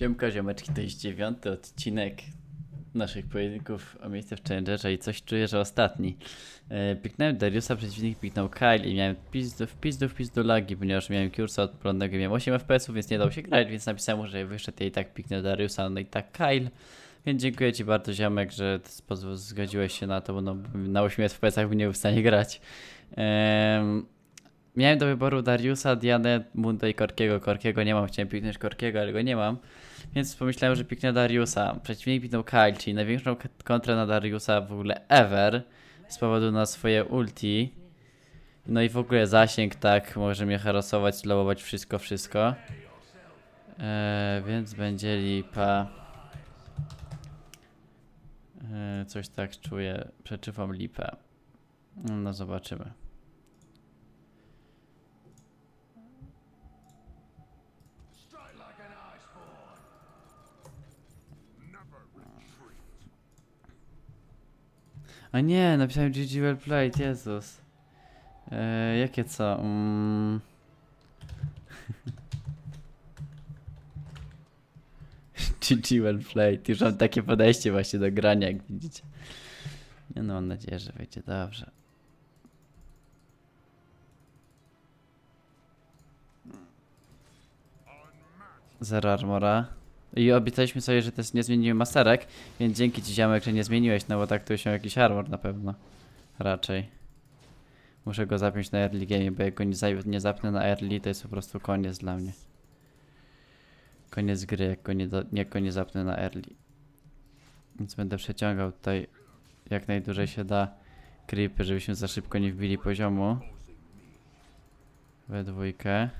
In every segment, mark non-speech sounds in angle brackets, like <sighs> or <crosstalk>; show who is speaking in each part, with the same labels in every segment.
Speaker 1: Siemka, ziomeczki, to jest dziewiąty odcinek naszych pojedynków o miejsce w Challengerze i coś czuję, że ostatni. E, piknąłem Dariusa, przeciwnik piknął Kyle i miałem pizdu, w pizdu, w pizdu lagi, ponieważ miałem Cursa odpalonego i miałem 8 FPS-ów, więc nie dało się grać, więc napisałem mu, że wyszedł i tak piknę Dariusa, no i tak Kyle. Więc dziękuję Ci bardzo, ziomek, że zgodziłeś się na to, bo no, na 8 FPS-ach bym nie był w stanie grać. Em, Miałem do wyboru Dariusa, Dianę, Munda i Korkiego. Korkiego nie mam, chciałem piknąć Korkiego, ale go nie mam. Więc pomyślałem, że piknę Dariusa. Przeciwnik piknął Kyle, czyli największą kontrę na Dariusa w ogóle ever. Z powodu na swoje ulti. No i w ogóle zasięg, tak, może mnie harasować, slowować, wszystko, wszystko. Eee, więc będzie lipa. Eee, coś tak czuję, przeczuwam lipę. No zobaczymy. A nie, napisałem GG well played, Jezus. E, jakie co? Mm. <laughs> GG well played. Już mam takie podejście właśnie do grania, jak widzicie. Nie no, mam nadzieję, że wyjdzie dobrze. Zero armora. I obiecaliśmy sobie, że też nie zmienimy masterek, więc dzięki ci ziomek, że nie zmieniłeś, no bo tak tu się jakiś armor na pewno. Raczej. Muszę go zapiąć na early game, bo jak go nie, zaj- nie zapnę na early, to jest po prostu koniec dla mnie. Koniec gry, jak go nie, do- jak go nie zapnę na early. Więc będę przeciągał tutaj jak najdłużej się da creepy, żebyśmy za szybko nie wbili poziomu. We dwójkę.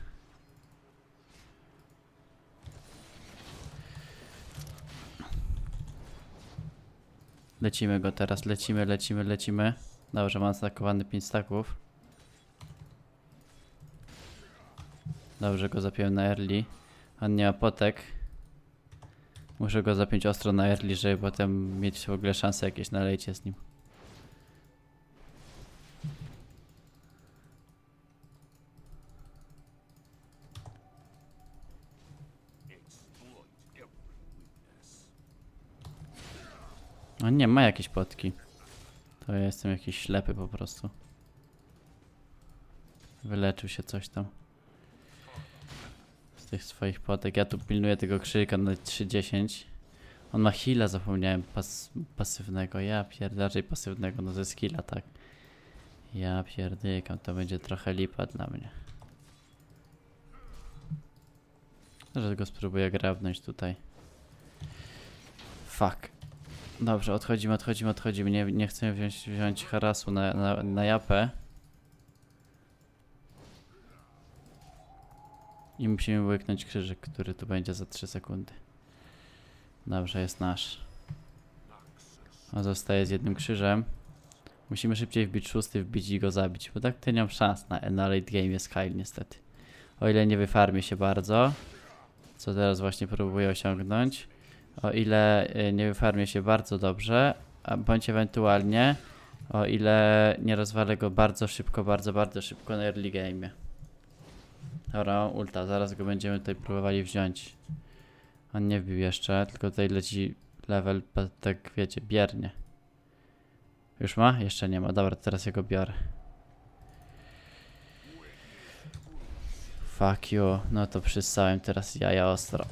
Speaker 1: Lecimy go teraz, lecimy, lecimy, lecimy. Dobrze, mam stakowany 5 staków. Dobrze, go zapiąłem na early. On nie ma potek. Muszę go zapiąć ostro na early, żeby potem mieć w ogóle szanse jakieś na lejcie z nim. On nie ma jakieś potki. To ja jestem jakiś ślepy po prostu. Wyleczył się coś tam. Z tych swoich potek. Ja tu pilnuję tego krzyka na 3.10. On ma heala, zapomniałem, pas, pasywnego. Ja pierdolę, raczej pasywnego, no ze skilla, tak. Ja pierdykam, to będzie trochę lipa dla mnie. Że go spróbuję grabnąć tutaj. Fuck. Dobrze, odchodzimy, odchodzimy, odchodzimy. Nie, nie chcę wziąć, wziąć harasu na, na, na japę. I musimy łyknąć krzyżyk, który tu będzie za 3 sekundy. Dobrze, jest nasz. On zostaje z jednym krzyżem. Musimy szybciej wbić szósty, wbić i go zabić, bo tak to nie mam szans na, na late game jest Kyle niestety. O ile nie wyfarmię się bardzo, co teraz właśnie próbuję osiągnąć. O ile y, nie wyfarmię się bardzo dobrze, bądź ewentualnie o ile nie rozwalę go bardzo szybko, bardzo, bardzo szybko na early game. Dobra, ulta, zaraz go będziemy tutaj próbowali wziąć. On nie wbił jeszcze, tylko tutaj leci level, tak wiecie, biernie. Już ma? Jeszcze nie ma. Dobra, teraz ja go biorę. Fuck you. No to przyssałem teraz jaja ostro.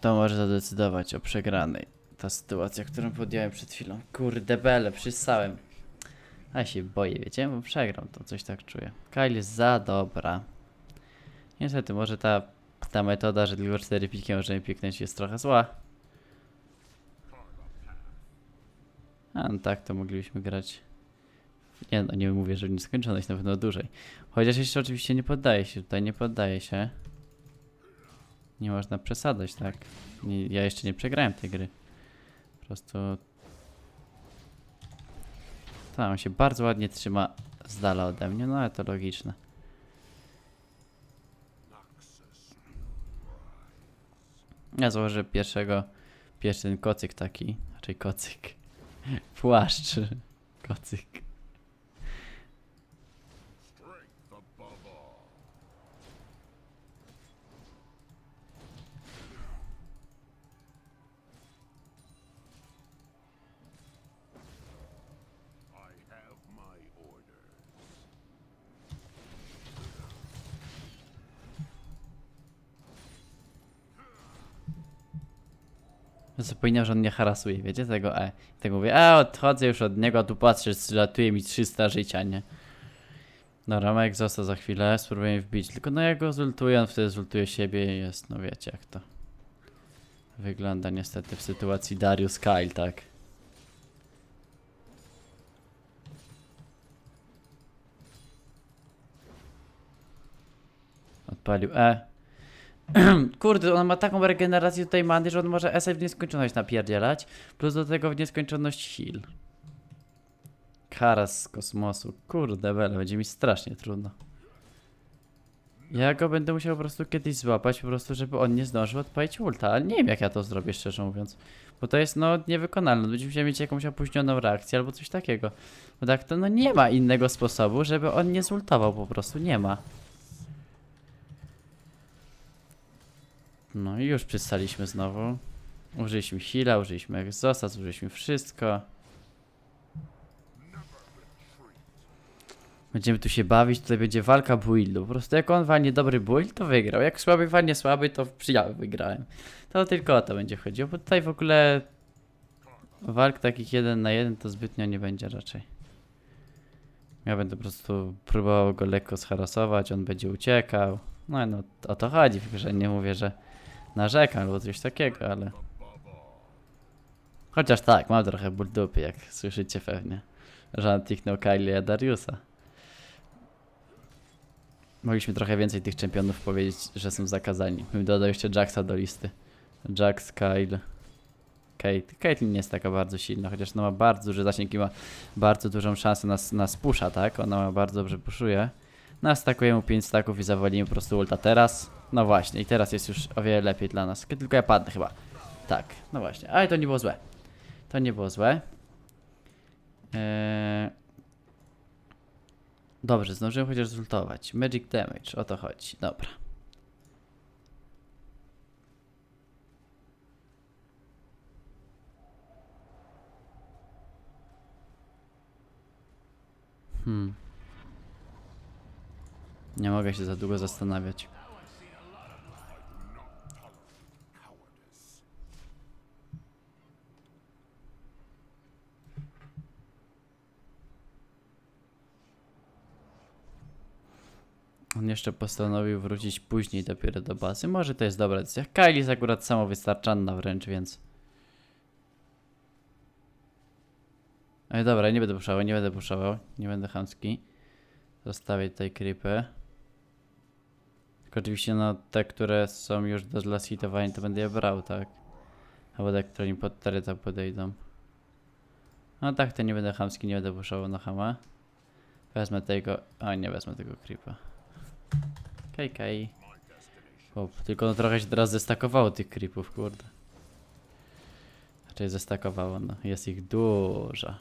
Speaker 1: To może zadecydować o przegranej. Ta sytuacja, którą podjąłem przed chwilą. Kurde bele, przystałem. A się boję, wiecie, bo przegram to, coś tak czuję. Kyle jest za dobra. Niestety, może ta, ta metoda, że tylko 4 piki możemy piknąć jest trochę zła. A no tak, to moglibyśmy grać. Nie no, nie mówię, że w nieskończoność, na pewno dłużej. Chociaż jeszcze oczywiście nie poddaje się, tutaj nie poddaje się. Nie można przesadzać, tak? Nie, ja jeszcze nie przegrałem tej gry. Po prostu... Tak, on się bardzo ładnie trzyma z dala ode mnie, no ale to logiczne. Ja założę pierwszego, pierwszy ten kocyk taki, raczej kocyk. <laughs> Płaszcz. Kocyk. Zapomniał, że on mnie harasuje, wiecie, tego E. I tak mówię, a odchodzę już od niego, a tu patrzę, zlatuje mi 300 życia, nie? Dobra, Mek został za chwilę, spróbuję wbić, tylko no jak go zultuję, on wtedy zultuje siebie i jest, no wiecie jak to wygląda niestety w sytuacji Darius Kyle, tak? Odpalił E. <clears throat> Kurde, on ma taką regenerację tutaj many, że on może SF w nieskończoność napierdzielać, plus do tego w nieskończoność heal. Karas z kosmosu. Kurde, bele, będzie mi strasznie trudno. Ja go będę musiał po prostu kiedyś złapać, po prostu, żeby on nie zdążył odpalić ulta, ale nie wiem jak ja to zrobię, szczerze mówiąc. Bo to jest, no, niewykonalne. Będziemy musieli mieć jakąś opóźnioną reakcję albo coś takiego. Bo tak to, no, nie ma innego sposobu, żeby on nie zultował, po prostu nie ma. No i już przystaliśmy znowu. Użyliśmy heala, użyliśmy exhausta, użyliśmy wszystko. Będziemy tu się bawić, tutaj będzie walka buildu. Po prostu jak on walnie dobry build, to wygrał. Jak słaby walnie słaby, to ja wygrałem. To tylko o to będzie chodziło, bo tutaj w ogóle walk takich jeden na jeden to zbytnio nie będzie raczej. Ja będę po prostu próbował go lekko scharasować, on będzie uciekał. No, no o to chodzi grze, nie mówię, że narzekam albo coś takiego, ale... Chociaż tak, mam trochę ból dupy, jak słyszycie pewnie. Że on tiknął Kylie Dariusa. Mogliśmy trochę więcej tych czempionów powiedzieć, że są zakazani. Bym dodał jeszcze Jaxa do listy. Jax, Kyle, Kate. Caitlyn nie jest taka bardzo silna, chociaż no ma bardzo duży zasięg i ma bardzo dużą szansę na, na spusza, tak? Ona ma bardzo dobrze puszuje. No, stakujemy mu 5 staków i zawalimy po prostu ulta teraz. No właśnie, i teraz jest już o wiele lepiej dla nas. Tylko ja padnę chyba. Tak, no właśnie. Ale to nie było złe. To nie było złe. Eee... Dobrze, zdążyłem chociaż zultować. Magic damage, o to chodzi. Dobra. Hmm. Nie mogę się za długo zastanawiać. On jeszcze postanowił wrócić później dopiero do bazy. Może to jest dobra decyzja. Kylie jest akurat samowystarczalna wręcz, więc... Ale dobra, nie będę puszował, nie będę puszował. Nie będę chamski. Zostawię tutaj creepy. Tylko oczywiście no te, które są już do zlasitowania, to będę je brał, tak? Albo te, które mi pod taryta podejdą. No tak, to nie będę chamski, nie będę puszował na hama. Wezmę tego... A nie wezmę tego creepa. KK. Hop, tylko no trochę się teraz zestakowało tych creepów, kurde. Raczej zestakowało, no. Jest ich dużo.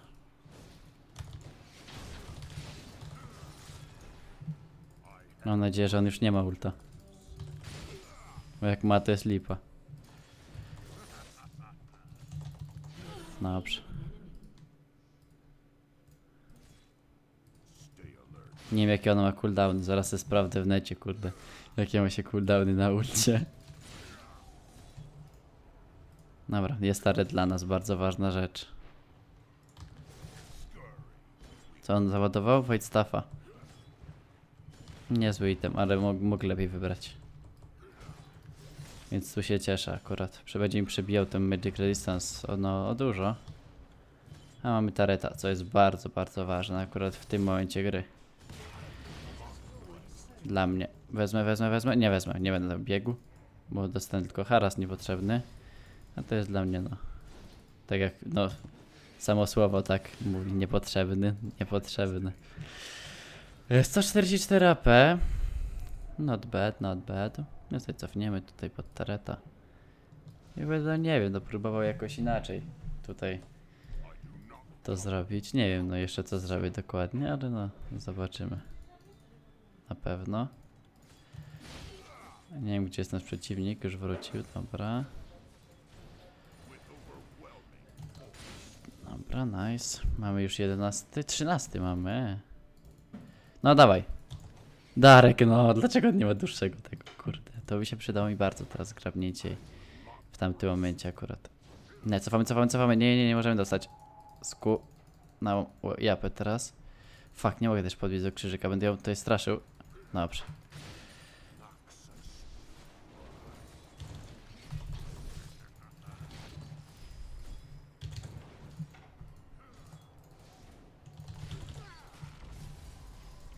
Speaker 1: Mam nadzieję, że on już nie ma ulta. Bo jak ma, to jest lipa. Dobrze. Nie wiem jakie ono ma cooldowny, zaraz se sprawdzę w necie, kurde. Jakie ma się cooldowny na ulcie. Dobra, jest ta red dla nas, bardzo ważna rzecz. Co on załadował? Void Staffa. Niezły item, ale mógł, lepiej wybrać. Więc tu się cieszę akurat. Będzie mi przebijał ten Magic Resistance o, no, o dużo. A mamy tareta, co jest bardzo, bardzo ważne akurat w tym momencie gry. Dla mnie. Wezmę, wezmę, wezmę. Nie wezmę, nie będę biegł. Bo dostanę tylko haras niepotrzebny. A to jest dla mnie, no. Tak jak, no. Samo słowo tak mówi, niepotrzebny, niepotrzebny. E, 144 AP. Not bad, not bad. No sobie cofniemy tutaj pod tareta. I będę, nie wiem, no próbował jakoś inaczej tutaj to zrobić. Nie wiem, no jeszcze co zrobię dokładnie, ale no, zobaczymy. Na pewno. Nie wiem, gdzie jest nasz przeciwnik, już wrócił, dobra. Dobra, nice. Mamy już 11, 13 mamy. No dawaj. Darek, no dlaczego nie ma dłuższego tego, kurde. To by się przydało mi bardzo teraz grabnięcie w tamtym momencie akurat. Nie, cofamy, cofamy, cofamy. Nie, nie, nie możemy dostać. Sku... Na japę teraz. Fuck, nie mogę też podbić do krzyżyka, będę ją tutaj straszył. Dobrze.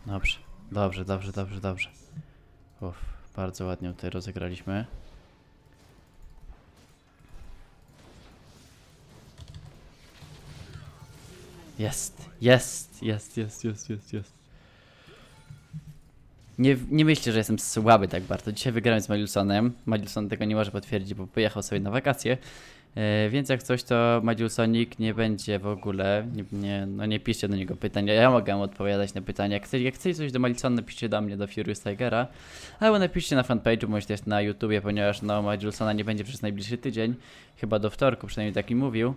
Speaker 1: Dobrze, dobrze, dobrze, dobrze, dobrze. Uff, bardzo ładnie tutaj rozegraliśmy. Jest, jest, jest, jest, jest, jest, jest. Nie, nie myślę, że jestem słaby tak bardzo. Dzisiaj wygrałem z Madilsonem. Madilson tego nie może potwierdzić, bo pojechał sobie na wakacje. E, więc jak coś, to Madilsonik nie będzie w ogóle. Nie, nie, no nie piszcie do niego pytań. Ja mogę odpowiadać na pytania. Jak, chce, jak chcecie coś do Madilsona, napiszcie do mnie, do Furious Tigera. Albo napiszcie na fanpage'u, bądź też na YouTubie, ponieważ no Madilsona nie będzie przez najbliższy tydzień. Chyba do wtorku, przynajmniej tak mi mówił.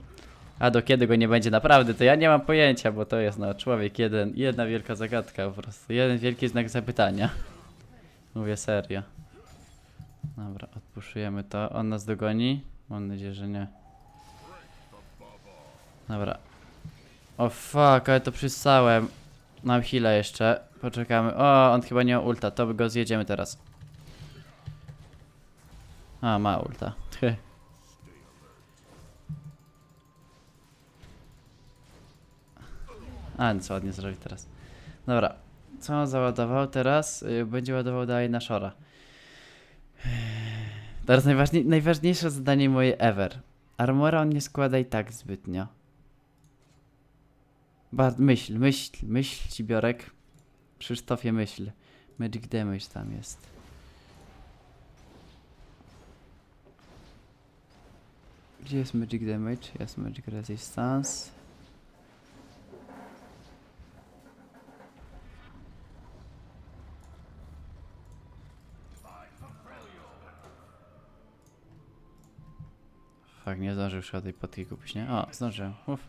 Speaker 1: A do kiedy go nie będzie naprawdę, to ja nie mam pojęcia, bo to jest no człowiek jeden, jedna wielka zagadka po prostu, jeden wielki znak zapytania. <laughs> Mówię serio. Dobra, odpuszujemy to. On nas dogoni? Mam nadzieję, że nie. Dobra. O fuck, ale to przystałem. Mam heal'a jeszcze. Poczekamy. O, on chyba nie ma ulta, to go zjedziemy teraz. A, ma ulta. <laughs> A, co ładnie zrobić teraz. Dobra. Co on załadował teraz? Yy, będzie ładował dalej na Shora. <sighs> Teraz najważniej, najważniejsze zadanie moje ever. Armora on nie składa i tak zbytnio. Ba myśl, myśl, myśl Cibiorek. Krzysztofie myśl. Magic damage tam jest. Gdzie jest magic damage? Jest magic resistance. Fak, nie zdążył o tej potki kupić, nie? O, zdążyłem. Uf.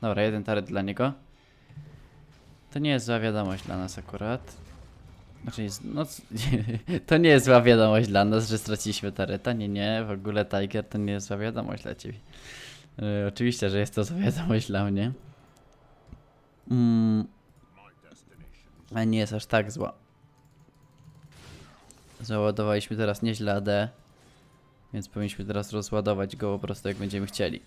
Speaker 1: Dobra, jeden taret dla niego. To nie jest zła wiadomość dla nas akurat. Znaczy, no, <laughs> to nie jest zła wiadomość dla nas, że straciliśmy tareta. Nie, nie, w ogóle Tiger to nie jest zła wiadomość dla ciebie. Yy, oczywiście, że jest to zła wiadomość dla mnie. Mm, a nie jest aż tak zła. Załadowaliśmy teraz nieźle AD. Więc powinniśmy teraz rozładować go po prostu jak będziemy chcieli.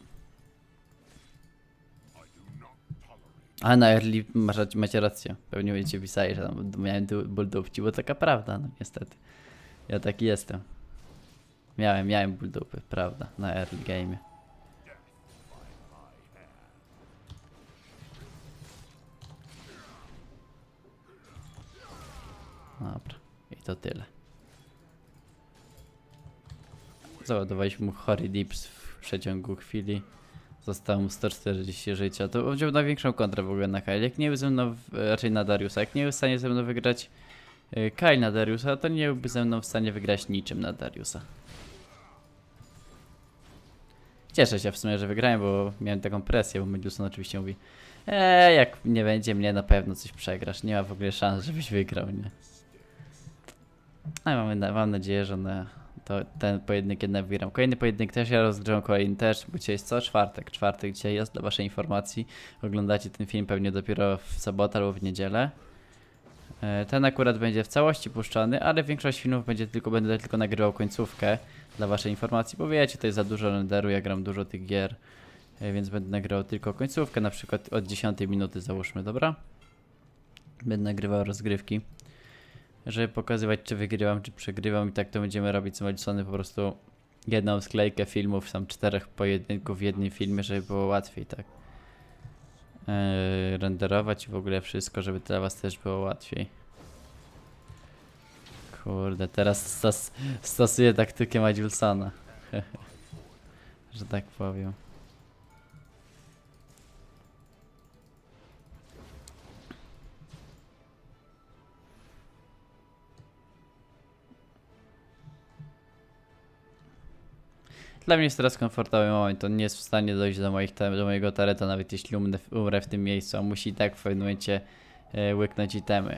Speaker 1: A na early masz, macie rację. Pewnie będziecie pisali, że tam miałem du- ból dupci, bo taka prawda, no niestety. Ja taki jestem. Miałem, miałem ból dupy, prawda, na early game. Dobra, i to tyle. Załadowaliśmy mu chory dips w przeciągu chwili. Zostało mu 140 życia. To wziął na większą kontrę w ogóle na Kyle. Jak nie był ze mną, raczej na Dariusa, jak nie był w stanie ze mną wygrać y, Kyle na Dariusa, to nie byłby ze mną w stanie wygrać niczym na Dariusa. Cieszę się w sumie, że wygrałem, bo miałem taką presję, bo Meduson oczywiście mówi Eee, jak nie będzie mnie, na pewno coś przegrasz. Nie ma w ogóle szans, żebyś wygrał, nie? Ale mamy, na- mam nadzieję, że na to ten pojedynek jednak wygram. Kolejny pojedynek też ja rozgrzewam, kolejny też, bo dzisiaj jest co? Czwartek. Czwartek dzisiaj jest dla waszej informacji. Oglądacie ten film pewnie dopiero w sobotę albo w niedzielę. E, Ten akurat będzie w całości puszczany, ale większość filmów będzie tylko, będę tylko nagrywał końcówkę dla waszej informacji, bo wiecie, to jest za dużo renderu, ja gram dużo tych gier, e, więc będę nagrywał tylko końcówkę, na przykład od 10 minuty załóżmy, dobra? Będę nagrywał rozgrywki żeby pokazywać, czy wygrywam, czy przegrywam i tak to będziemy robić z Madisony po prostu jedną sklejkę filmów, tam czterech pojedynków w jednym filmie, żeby było łatwiej, tak. Eee, renderować w ogóle wszystko, żeby dla was też było łatwiej. Kurde, teraz stos stosuję taktykę Madilsona. <laughs> że tak powiem. Dla mnie jest teraz komfortowy moment. On nie jest w stanie dojść do, moich do mojego tareta, nawet jeśli umrę w, umrę w tym miejscu. On musi i tak w pewnym momencie e, łyknąć itemy.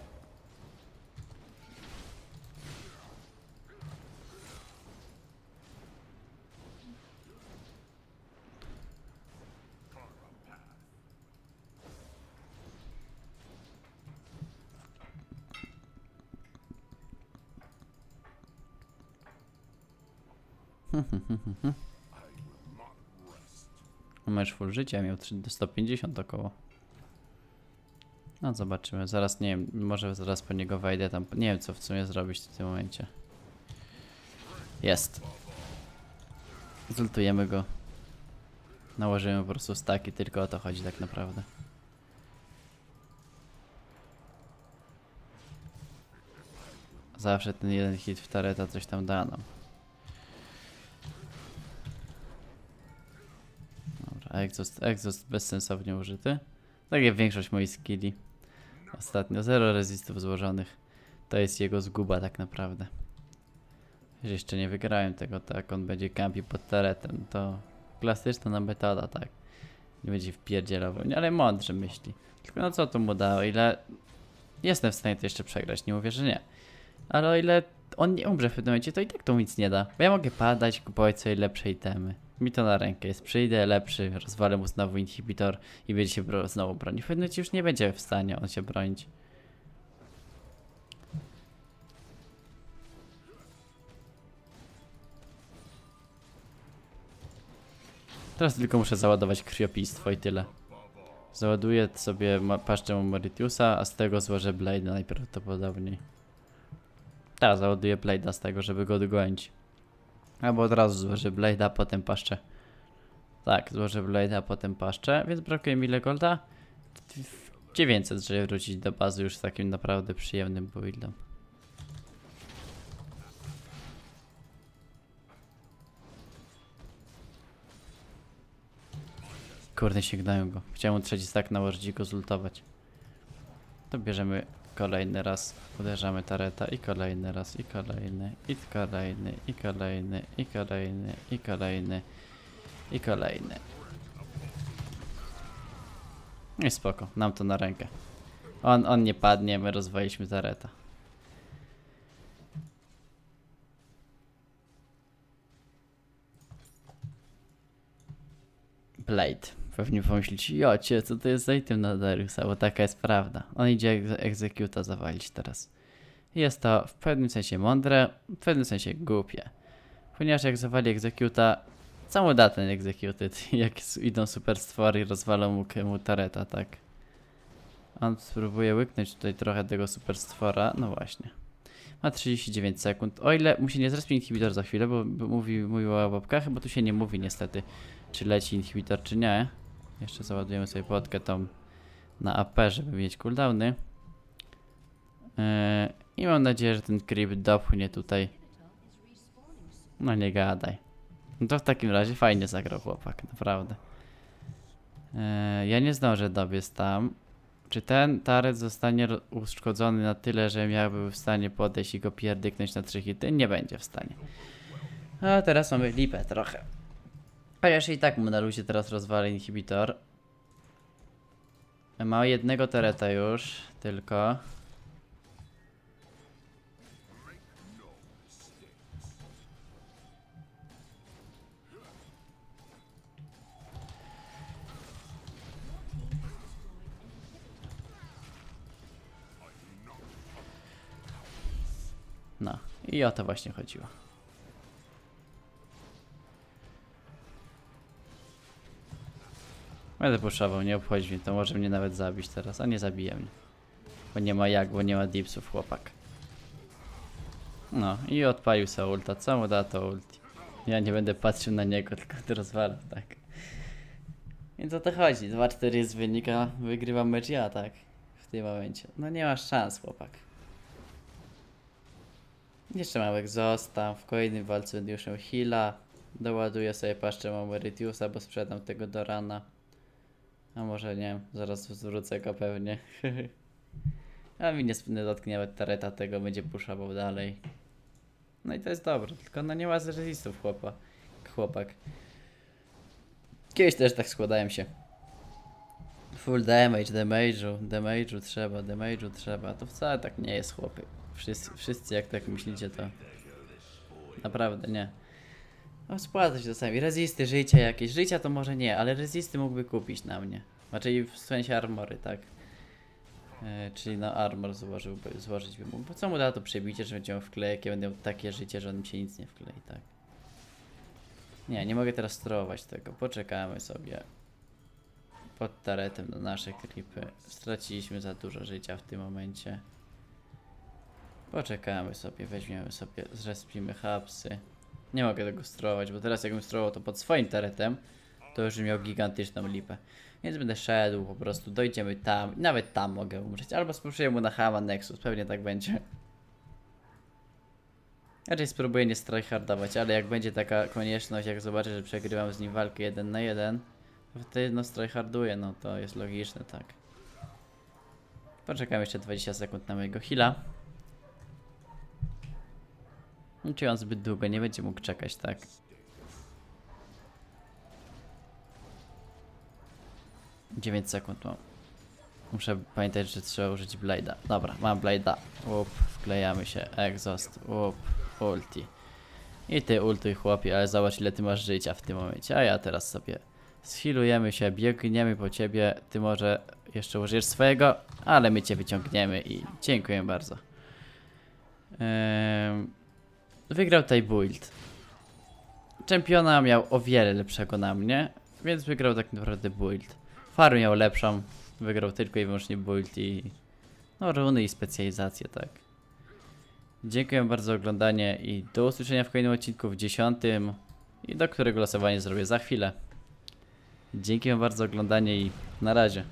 Speaker 1: <laughs> Masz full życia, miał 3 do 150 około. No zobaczymy, zaraz nie wiem, może zaraz po niego wejdę tam, nie wiem co w sumie zrobić w tym momencie. Jest. Zultujemy go. Nałożymy po prostu staki, tylko o to chodzi tak naprawdę. Zawsze ten jeden hit w tareta coś tam da nam. Exhaust, exhaust bezsensownie użyty. Tak jak większość moich skilli. Ostatnio zero resistów złożonych. To jest jego zguba tak naprawdę. Że Jeszcze nie wygrałem tego, tak on będzie kampi pod taretem. To klasyczna metoda, tak. Nie będzie mnie, ale mądrze myśli. Tylko no co to mu dało, ile... Jestem w stanie to jeszcze przegrać, nie mówię, że nie. Ale o ile on nie umrze w pewnym momencie, to i tak to nic nie da. Bo ja mogę padać, kupować sobie lepsze itemy. Mi to na rękę jest. Przyjdę lepszy, rozwalę mu znowu inhibitor i będzie się bro- znowu bronić. Pewnym momencie już nie będzie w stanie on się bronić. Teraz tylko muszę załadować krwiopijstwo i tyle. Załaduję sobie paszczę Moritiusa, a z tego złożę Blade najprawdopodobniej. Tak, załaduję Blade'a z tego, żeby go odgonić. Albo od razu złożę Blade'a, potem paszczę. Tak, złożę Blade'a, potem paszczę, więc brakuje mi ile golda? 900, żeby wrócić do bazy już z takim naprawdę przyjemnym buildem. Kurde, sięgnąłem go. Chciałem mu trzeci stack nałożyć i go zultować. To bierzemy kolejny raz, uderzamy tareta i kolejny raz, i kolejny, i kolejny, i kolejny, i kolejny, i kolejny, i kolejny. I spoko, nam to na rękę. On, on nie padnie, my rozwaliliśmy tareta. Blade. Pewnie pomyślicie, jocie, co to jest za item na Dariusa, bo taka jest prawda. On idzie egze- egzekuta zawalić teraz. Jest to w pewnym sensie mądre, w pewnym sensie głupie. Ponieważ jak zawali egzekuta, mu da ten executed, <laughs> jak idą super stwory rozwalą mu, mu tareta, tak? On spróbuje łyknąć tutaj trochę tego super stwora, no właśnie. Ma 39 sekund. O ile mu się nie zrespie inhibitor za chwilę, bo, bo mówi, mówił o łapkach, bo tu się nie mówi niestety, czy leci inhibitor, czy nie. Jeszcze załadujemy sobie podkę tą na AP, żeby mieć cooldowny. Yy, I mam nadzieję, że ten creep dopchnie tutaj. No nie gadaj. No to w takim razie fajnie zagrał chłopak, naprawdę. Yy, ja nie zdążę dobiec tam. Czy ten taret zostanie uszkodzony na tyle, że miałby w stanie podejść i go pierdyknąć na trzy hity? Nie będzie w stanie. A teraz mamy lipę trochę. Chociaż i tak mu na luzie teraz rozwalę inhibitor. Ma jednego tereta już, tylko. No, i o to właśnie chodziło. Będę puszował, nie obchodzi mnie, to może mnie nawet zabić teraz, a nie zabije mnie. Bo nie ma jak, bo nie ma dipsów chłopak. No i odpalił sobie ulta, co mu da to ulti? Ja nie będę patrzył na niego, tylko rozwalam, tak. Więc o to chodzi, 2-4 jest wynika, wygrywam mecz ja, tak. W tym momencie. No nie masz szans, chłopak. Jeszcze mam egzosta, w kolejnym walce będę już miał heala. Doładuję sobie paszczę Mameritiusa, bo sprzedam tego do rana. A może nie, zaraz zwrócę go pewnie. <laughs> A mi nie, dotknie nawet tareta tego, będzie puszował dalej. No i to jest dobre, tylko no nie ma resistów chłopa, chłopak. Kiedyś też tak składałem się. Full damage, damage'u, damage'u trzeba, damage'u trzeba. To wcale tak nie jest chłopy. Wszyscy, wszyscy jak tak myślicie to... Naprawdę nie. No spłata się czasami. Rezisty, życia jakieś. Życia to może nie, ale rezisty mógłby kupić na mnie. Znaczy w sensie armory, tak. E, czyli na armor złożyłby, złożyć by mógł. Bo co mu da to przebicie, że będzie miał wklejek, ja będę miał takie życie, że on mi się nic nie wklei, tak. Nie, nie mogę teraz sterować tego. Poczekamy sobie. Pod taretem na nasze klipy. Straciliśmy za dużo życia w tym momencie. Poczekamy sobie, weźmiemy sobie, zrespimy hapsy. Nie mogę tego sterować, bo teraz jakbym sterował to pod swoim taretem, to już miał gigantyczną lipę. Więc będę szedł po prostu, dojdziemy tam, nawet tam mogę umrzeć. Albo spróbuję mu na Hama Nexus, pewnie tak będzie. Raczej spróbuję nie tryhardować, ale jak będzie taka konieczność, jak zobaczę, że przegrywam z nim walkę 1 na 1, to wtedy no tryharduję, no to jest logiczne, tak. Poczekam jeszcze 20 sekund na mojego heala. No, Czy on zbyt długo nie będzie mógł czekać, tak? Dziewięć sekund mam. Muszę pamiętać, że trzeba użyć Blade'a. Dobra, mam Blade'a. Łup, wklejamy się. Exhaust, łup, ulti. I ty ultuj chłopie, ale zobacz ile ty masz życia w tym momencie. A ja teraz sobie schilujemy się, biegniemy po ciebie. Ty może jeszcze użyjesz swojego, ale my cię wyciągniemy i dziękuję bardzo. Ehm, wygrał tej build. Czempiona miał o wiele lepszego na mnie, więc wygrał tak naprawdę build. Farm miał lepszą, wygrał tylko i wyłącznie build i no runy i specjalizację, tak. Dziękuję bardzo za oglądanie i do usłyszenia w kolejnym odcinku w dziesiątym i do którego losowanie zrobię za chwilę. Dzięki wam bardzo za oglądanie i na razie.